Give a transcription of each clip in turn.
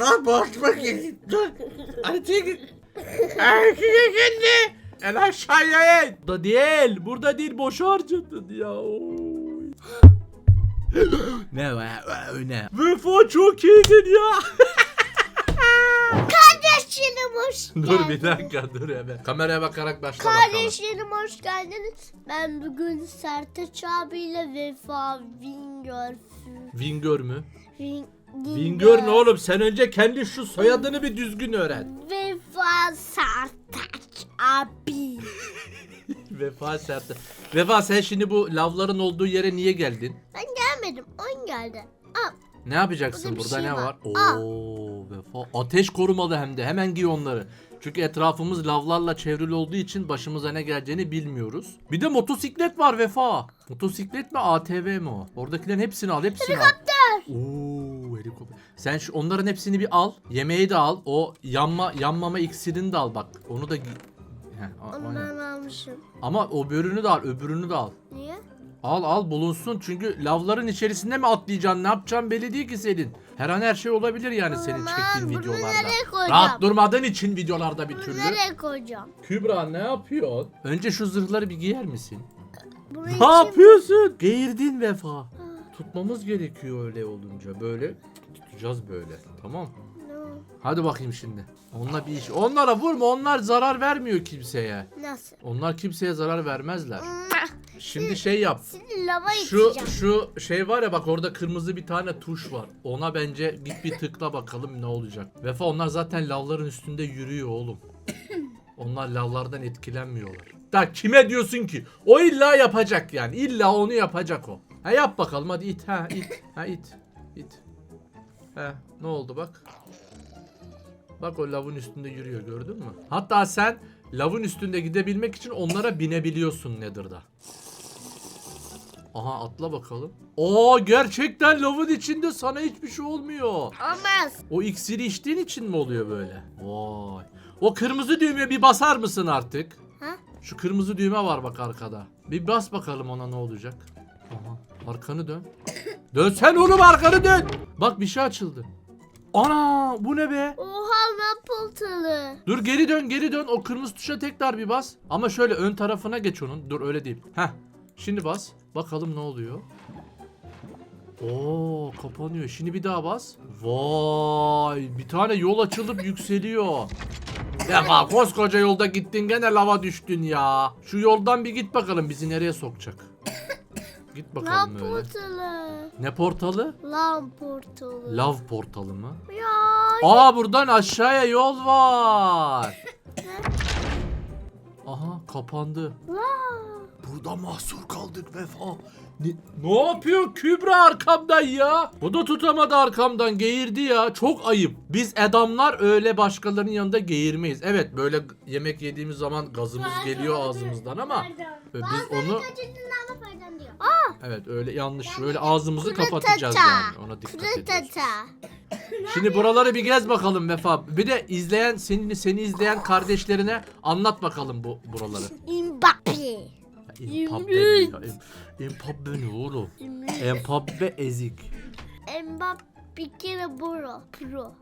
Lan boşma git. Dur. Hadi çekil. Erkek efendi. En aşağıya in. Burada değil. Burada değil. Boş harcadın ya. Ne var? Ne? Vefa çok iyiydin ya. Kardeşlerim hoş dur bir dakika dur hemen. Kameraya bakarak başla bakalım. Kardeşlerim hoş geldiniz. Ben bugün Sertaç abiyle Vefa Vingör. Vingör mü? Ving, Vingör ne oğlum? Sen önce kendi şu soyadını bir düzgün öğren. Vefa Sertaç abi. Vefa Sert'e. Vefa sen şimdi bu lavların olduğu yere niye geldin? Ben gelmedim. On geldi. Aa, Ne yapacaksın? Burada bir Burada şey ne var? var. Oo, Vefa. Ateş korumalı hem de. Hemen giy onları. Çünkü etrafımız lavlarla çevrili olduğu için başımıza ne geleceğini bilmiyoruz. Bir de motosiklet var Vefa. Motosiklet mi ATV mi o? Oradakilerin hepsini al, hepsini Helikopter. Al. Oo, helikopter. Sen şu onların hepsini bir al. Yemeği de al. O yanma yanmama iksirini de al bak. Onu da giy. Heh, almışım. Ama o börünü de al, öbürünü de al. Niye? Al al bulunsun çünkü lavların içerisinde mi atlayacaksın ne yapacaksın belli değil ki senin. Her an her şey olabilir yani senin çektiğin bunu videolarda. nereye koyacağım? Rahat durmadığın için videolarda bir Bunu türlü. nereye koyacağım? Kübra ne yapıyorsun? Önce şu zırhları bir giyer misin? Bunu Ne için- yapıyorsun? Geğirdin vefa. Tutmamız gerekiyor öyle olunca. Böyle tutacağız böyle. Tamam. No. Hadi bakayım şimdi. Onunla bir iş. Onlara vurma. Onlar zarar vermiyor kimseye. Nasıl? Onlar kimseye zarar vermezler. Şimdi şey yap. Seni lava Şu iteceğim. şu şey var ya bak orada kırmızı bir tane tuş var. Ona bence git bir tıkla bakalım ne olacak. Vefa onlar zaten lavların üstünde yürüyor oğlum. Onlar lavlardan etkilenmiyorlar. Da kime diyorsun ki? O illa yapacak yani. İlla onu yapacak o. Ha yap bakalım hadi it ha it. Ha it. It. He ne oldu bak. Bak o lavın üstünde yürüyor gördün mü? Hatta sen lavın üstünde gidebilmek için onlara binebiliyorsun Nether'da. Aha atla bakalım. Oo gerçekten lavın içinde sana hiçbir şey olmuyor. Olmaz. O iksiri içtiğin için mi oluyor böyle? Vay. O kırmızı düğmeye bir basar mısın artık? Ha? Şu kırmızı düğme var bak arkada. Bir bas bakalım ona ne olacak. Arkanı dön. dön sen oğlum arkanı dön. Bak bir şey açıldı. Ana bu ne be? Oha ne portalı. Dur geri dön geri dön o kırmızı tuşa tekrar bir bas. Ama şöyle ön tarafına geç onun. Dur öyle değil. Heh. Şimdi bas. Bakalım ne oluyor. Oo kapanıyor. Şimdi bir daha bas. Vay bir tane yol açılıp yükseliyor. Defa koskoca yolda gittin gene lava düştün ya. Şu yoldan bir git bakalım bizi nereye sokacak. Git bakalım öyle. portalı. Ne portalı? Lan portalı. Lav portalı mı? Ya. Aa buradan aşağıya yol var. Aha kapandı. Lan. Burada mahsur kaldık Vefa. Ne, ne yapıyor Kübra arkamdan ya? Bu da tutamadı arkamdan geğirdi ya. Çok ayıp. Biz adamlar öyle başkalarının yanında geğirmeyiz. Evet böyle yemek yediğimiz zaman gazımız geliyor ağzımızdan ama e, biz onu evet öyle yanlış öyle ağzımızı kapatacağız yani. Ona dikkat ediyoruz. Şimdi buraları bir gez bakalım Vefa. Bir de izleyen seni seni izleyen kardeşlerine anlat bakalım bu buraları. Mbappe. Empappe ne ya? Em- Empappe ne oğlum? Empappe ezik. Mbappe bir kere bro. Pro.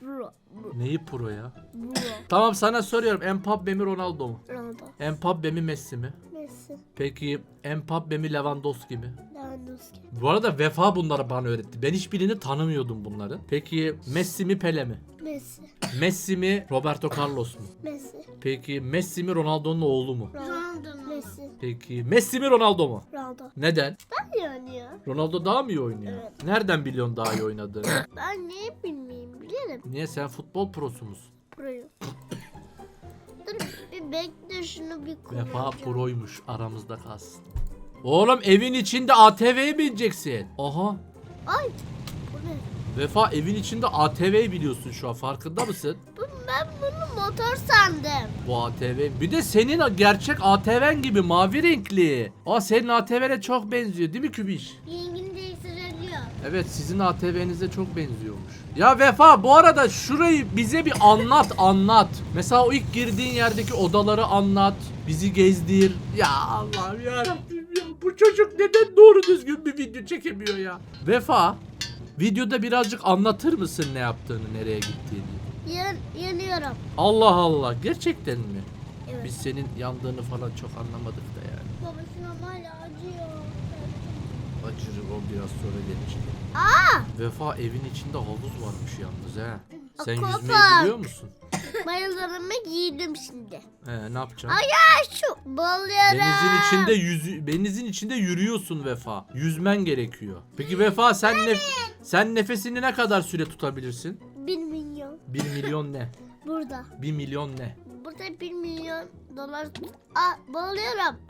Pro. Bro. Neyi pro ya? Bro. Tamam sana soruyorum. Empappe mi Ronaldo mu? Ronaldo. Empappe mi Messi mi? Messi. Peki Empappe mi Lewandowski mi? Lewandowski. Bu arada Vefa bunları bana öğretti. Ben hiçbirini tanımıyordum bunları. Peki Messi mi Pele mi? Messi. Messi mi Roberto Carlos mu? Messi. Peki Messi mi Ronaldo'nun oğlu mu? Ronaldo. Peki Messi mi Ronaldo mu? Ronaldo. Neden? Ben oynuyor. Ronaldo daha mı iyi oynuyor? Evet. Nereden biliyorsun daha iyi oynadığını? Ben niye bilmeyeyim bilirim. Niye sen futbol prosu musun? Pro'yu. Dur bir bekle şunu bir Vefa kullanacağım. proymuş aramızda kalsın. Oğlum evin içinde ATV'ye bineceksin. Aha. Ay. Bu ne? Vefa evin içinde ATV'yi biliyorsun şu an farkında mısın? Ben bunu motor sandım. Bu ATV. Bir de senin gerçek ATV'n gibi mavi renkli. Aa senin ATV'ne çok benziyor değil mi Kübiş? Rengini değiştirebiliyor. Evet sizin ATV'nize çok benziyormuş. Ya Vefa bu arada şurayı bize bir anlat anlat. Mesela o ilk girdiğin yerdeki odaları anlat. Bizi gezdir. Ya Allah'ım ya ya. Bu çocuk neden doğru düzgün bir video çekemiyor ya? Vefa Videoda birazcık anlatır mısın ne yaptığını, nereye gittiğini? Yan, yanıyorum. Allah Allah, gerçekten mi? Evet. Biz senin yandığını falan çok anlamadık da yani. Baba şuna hala acıyor. Acır o biraz sonra gelir. Aa! Vefa evin içinde havuz varmış yalnız he. Sen yüzmeyi Aquapark. biliyor musun? Mayolarımı giydim şimdi. He ne yapacaksın? Ay ya şu balıyorum. Denizin içinde yüzü denizin içinde yürüyorsun Vefa. Yüzmen gerekiyor. Peki Vefa sen nef sen nefesini ne kadar süre tutabilirsin? Bir milyon. 1 milyon ne? Burada. 1 milyon ne? Burada bir milyon dolar. Aa balıyorum.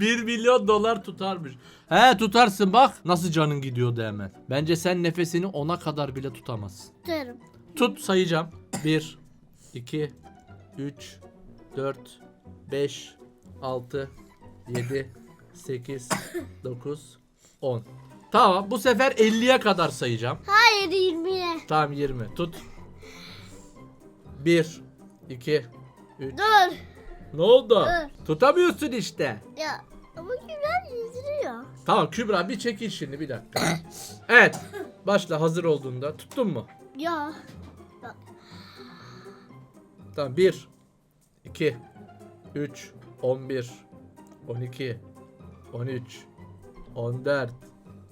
1 milyon dolar tutarmış. He tutarsın bak nasıl canın gidiyordu hemen. Bence sen nefesini ona kadar bile tutamazsın. Tutarım. Tut sayacağım. 1 2 3 4 5 6 7 8 9 10 Tamam bu sefer 50'ye kadar sayacağım. Hayır 20'ye. Tamam 20 tut. 1 2 3 Dur. Ne oldu? Dur. Tutamıyorsun işte. Ya ama güzel yüzülüyor. Tamam Kübra bir çekil şimdi bir dakika. Evet. Başla hazır olduğunda. Tuttun mu? Ya. Tamam 1 2 3 11 12 13 14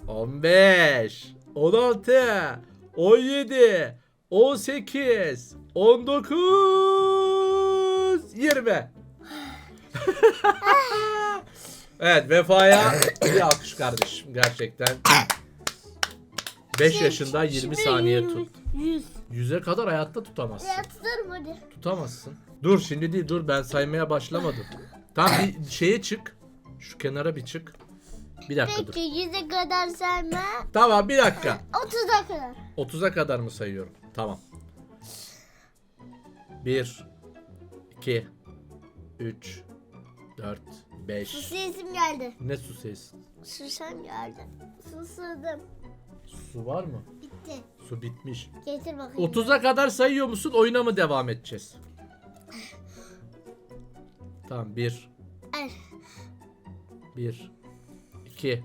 15 16 17 18 19 20 Evet Vefa'ya bir alkış kardeşim gerçekten. 5 yaşında 20 saniye tut. 100. 100'e kadar hayatta tutamazsın. Ya tutarım hadi. Tutamazsın. Dur şimdi değil dur ben saymaya başlamadım. Tamam bir şeye çık. Şu kenara bir çık. Bir dakika dur. Peki 100'e kadar sayma. Tamam bir dakika. 30'a kadar. 30'a kadar mı sayıyorum? Tamam. 1 2 3 4 Su 5 sesim geldi. Ne su ses? Susam geldi. Susadım. Su var mı? Bitti. Su bitmiş. Getir bakayım. 30'a kadar sayıyor musun? Oyuna mı devam edeceğiz? Tamam 1 Al. 1 2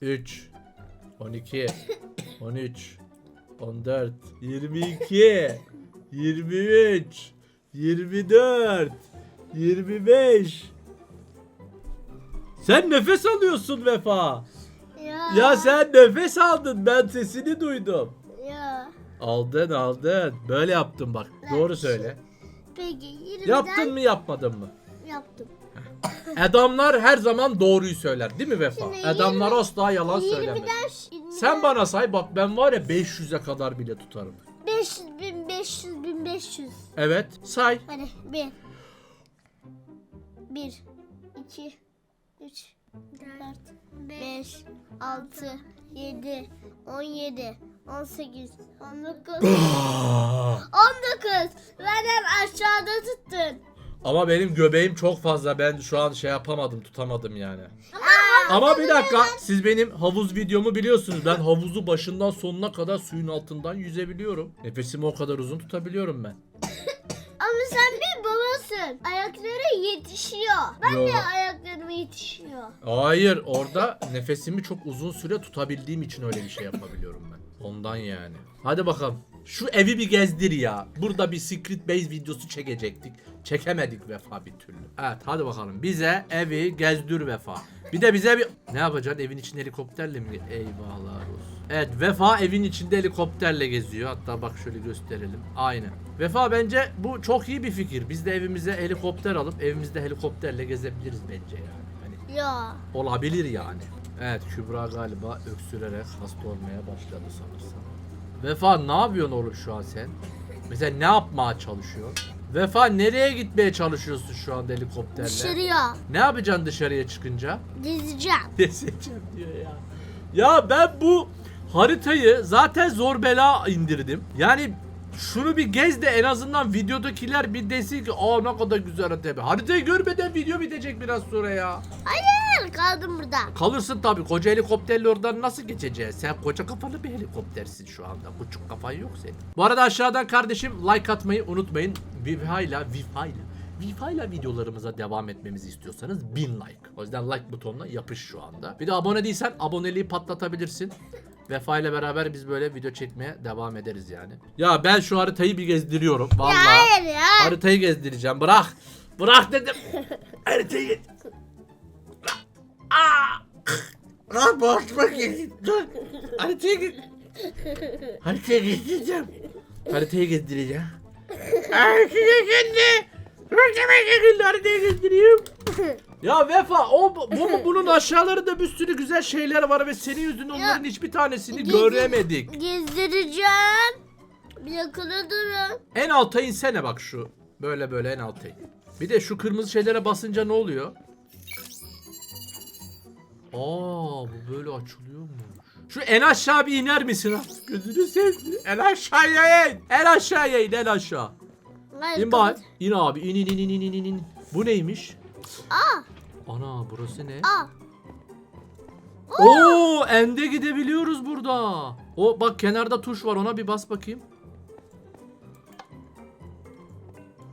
3 12 13 14 22 23 24 25 Sen nefes alıyorsun Vefa. Ya. Ya sen nefes aldın. Ben sesini duydum. Ya. Aldın aldın. Böyle yaptın bak. Doğru söyle. Peki 20'den Yaptın mı yapmadın mı? Yaptım. Adamlar her zaman doğruyu söyler değil mi Vefa? Şimdi Adamlar asla yalan söylemez. 20'den 20'den Sen bana say bak ben var ya 500'e kadar bile tutarım. 500 bin 500 bin 500. Evet say. Hadi 1 1 2 3 4 5 6 7 17 18 19 19 Benden aşağıda tuttun. Ama benim göbeğim çok fazla. Ben şu an şey yapamadım, tutamadım yani. Ama bir dakika, siz benim havuz videomu biliyorsunuz. Ben havuzu başından sonuna kadar suyun altından yüzebiliyorum. Nefesimi o kadar uzun tutabiliyorum ben. Ama sen bir babasın. Ayakları yetişiyor. Ben Yo. de ayaklarıma yetişiyor. Hayır, orada nefesimi çok uzun süre tutabildiğim için öyle bir şey yapabiliyorum ben. Ondan yani. Hadi bakalım. Şu evi bir gezdir ya. Burada bir Secret Base videosu çekecektik. Çekemedik Vefa bir türlü. Evet hadi bakalım. Bize evi gezdir Vefa. Bir de bize bir... Ne yapacaksın? Evin içinde helikopterle mi? Eyvahlar olsun. Evet Vefa evin içinde helikopterle geziyor. Hatta bak şöyle gösterelim. Aynen. Vefa bence bu çok iyi bir fikir. Biz de evimize helikopter alıp evimizde helikopterle gezebiliriz bence yani. Hani Ya. olabilir yani. Evet Kübra galiba öksürerek hasta olmaya başladı sanırsam. Vefa ne yapıyorsun oğlum şu an sen? Mesela ne yapmaya çalışıyorsun? Vefa nereye gitmeye çalışıyorsun şu anda helikopterle? Dışarıya. Ne yapacaksın dışarıya çıkınca? Dizeceğim. Deseceğim diyor ya. Ya ben bu haritayı zaten zor bela indirdim. Yani şunu bir gez de en azından videodakiler bir desin ki aa ne kadar güzel harita. Haritayı görmeden video bitecek biraz sonra ya. Hayır kaldım burada. Kalırsın tabii. Koca helikopterle oradan nasıl geçeceğiz? Sen koca kafalı bir helikoptersin şu anda. Küçük kafan yok senin. Bu arada aşağıdan kardeşim like atmayı unutmayın. Vifa'yla Vifa'yla Vifa'yla videolarımıza devam etmemizi istiyorsanız 1000 like. O yüzden like butonuna yapış şu anda. Bir de abone değilsen aboneliği patlatabilirsin. Vefa ile beraber biz böyle video çekmeye devam ederiz yani. Ya ben şu haritayı bir gezdiriyorum. Vallahi. Ya hayır ya. Haritayı gezdireceğim. Bırak. Bırak dedim. haritayı gez- Lan boşma git. Dur. Haritaya git. Haritaya gideceğim. Haritayı gezdireceğim. Haritaya gitti. Haritaya Haritaya gezdireyim. Ya Vefa o bu, bu- bunun aşağılarında bir sürü güzel şeyler var ve senin yüzünden onların hiçbir tanesini Gezdir- göremedik. Gezdireceğim. Bir yakına durun. En alta insene bak şu. Böyle böyle en alta in. Bir de şu kırmızı şeylere basınca ne oluyor? Aa bu böyle açılıyormuş. Şu en aşağı bir iner misin artık? Gözünü seveyim. En aşağıya in. En aşağıya in en aşağı. Hayır, İn bak. kapat. İn abi. İn in in in in in in. Bu neymiş? Aa, Ana burası ne? aa. Oo ende gidebiliyoruz burada. O bak kenarda tuş var ona bir bas bakayım.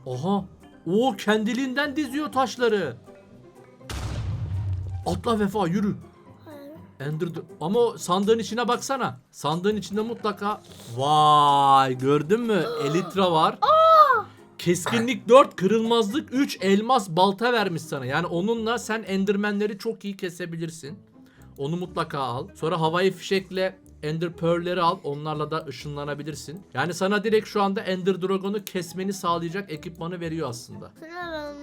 Oha. O kendiliğinden diziyor taşları. Atla vefa yürü. Ender ama sandığın içine baksana. Sandığın içinde mutlaka vay gördün mü? Elitra var. Keskinlik 4, kırılmazlık 3, elmas balta vermiş sana. Yani onunla sen endermenleri çok iyi kesebilirsin. Onu mutlaka al. Sonra havai fişekle Ender Pearl'leri al. Onlarla da ışınlanabilirsin. Yani sana direkt şu anda Ender Dragon'u kesmeni sağlayacak ekipmanı veriyor aslında.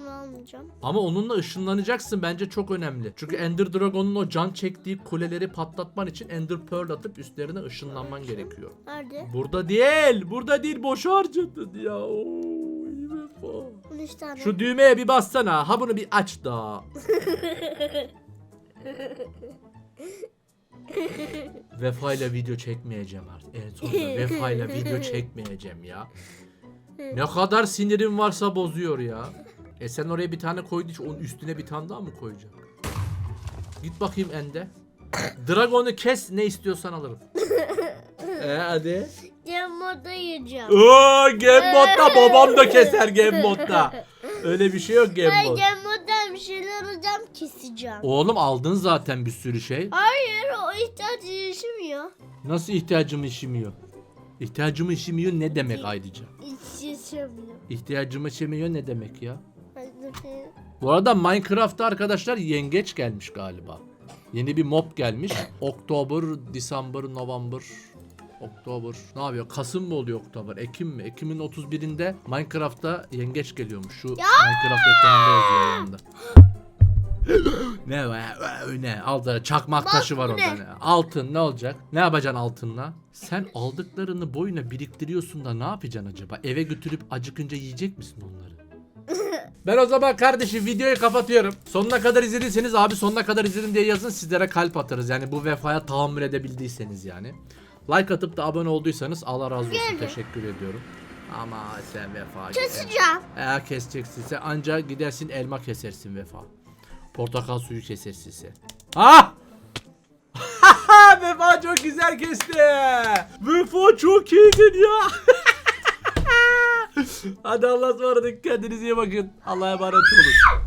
Onu almayacağım. Ama onunla ışınlanacaksın bence çok önemli. Çünkü Ender Dragon'un o can çektiği kuleleri patlatman için Ender Pearl atıp üstlerine ışınlanman gerekiyor. Nerede? Burada değil. Burada değil. Boş harcadın ya. Oo, 60 tane. Şu düğmeye bir bassana. Ha bunu bir aç da. vefayla video çekmeyeceğim artık. En sonunda vefayla video çekmeyeceğim ya. Ne kadar sinirim varsa bozuyor ya. E sen oraya bir tane koydun hiç onun üstüne bir tane daha mı koyacaksın? Git bakayım Ende. Dragon'u kes ne istiyorsan alırım. e hadi. Gemmoda yiyeceğim. Oo, Gamebot'ta babam da keser Gamebot'ta. Öyle bir şey yok Hayır Gamebot. Gemmo'dan bir şeyler alacağım keseceğim. Oğlum aldın zaten bir sürü şey. Hayır o ihtiyaç yaşamıyor. Nasıl ihtiyacımı işimiyor? İhtiyacımı işimiyor ne demek ayrıca? Hiç yaşamıyor. İhtiyacımı işimiyor ne demek ya? Hadi. Bu arada Minecraft'ta arkadaşlar yengeç gelmiş galiba. Yeni bir mob gelmiş. Oktober, December, November. Oktober. Ne yapıyor? Kasım mı oluyor Oktober? Ekim mi? Ekim'in 31'inde Minecraft'ta yengeç geliyormuş. Şu Minecraft ekranında yazıyor yanında. ne var? Ne? Aldı çakmak taşı var bu orada. Ne? Altın ne olacak? Ne yapacaksın altınla? Sen aldıklarını boyuna biriktiriyorsun da ne yapacaksın acaba? Eve götürüp acıkınca yiyecek misin onları? Ben o zaman kardeşim videoyu kapatıyorum. Sonuna kadar izlediyseniz abi sonuna kadar izledim diye yazın sizlere kalp atarız. Yani bu vefaya tahammül edebildiyseniz yani. Like atıp da abone olduysanız Allah razı olsun. Geldi. Teşekkür ediyorum. Ama sen vefa. Keseceğim. Eğer keseceksin sen ancak gidersin elma kesersin vefa. Portakal suyu kesersin sen. Ah! vefa çok güzel kesti. Vefa çok iyiydin ya. Hadi Allah'a ısmarladık. Kendinize iyi bakın. Allah'a emanet olun.